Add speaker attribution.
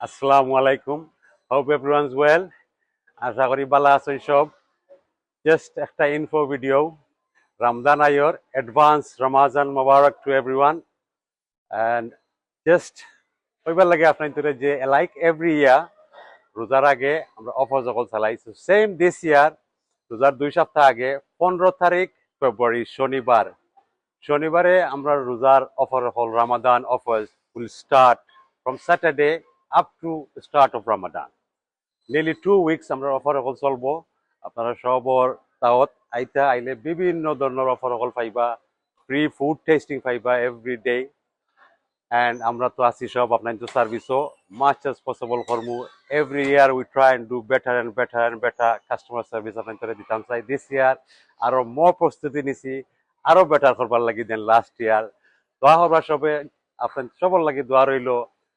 Speaker 1: আসসালামু আলাইকুম। Hope everyone's well আশা করি ভালো আছেন সব। জাস্ট একটা ইনফো ভিডিও রমজান আয়র advance Ramadan Mobarak to everyone and just কইবার লাগে আপনার তোরে যে লাইক এভরি ইয়ার রোজার আগে আমরা অফার সকল চালাইছো সেম দিস ইয়ার রোজার দুই সপ্তাহ আগে, পনেরো তারিখ ফেব্রুয়ারি শনিবার। শনিবারে আমরা রোজার অফার হল Ramadan offer will start from Saturday up to start of Ramadan nearly two weeks আমরা অফার সকল চলবো। আপনারা সবর তাওত আইতা আইলে বিভিন্ন ধরনের অফার সকল পাইবা। ফ্রি ফুড টেস্টিং পাইবা এভরি ডে অ্যান্ড আমরা তো আছি সব আপনার তো সার্ভিসও মাচ as পসিবল করমু। Every year we try and do better and better and better customer service আপনার দিতাম। চাই দিস ইয়ার আরও more প্রস্তুতি নিছি। আরও বেটার করবার লাগি দেন লাস্ট ইয়ার দোয়া করবার সবে। আপনার সবার লাগি দোয়া রইল।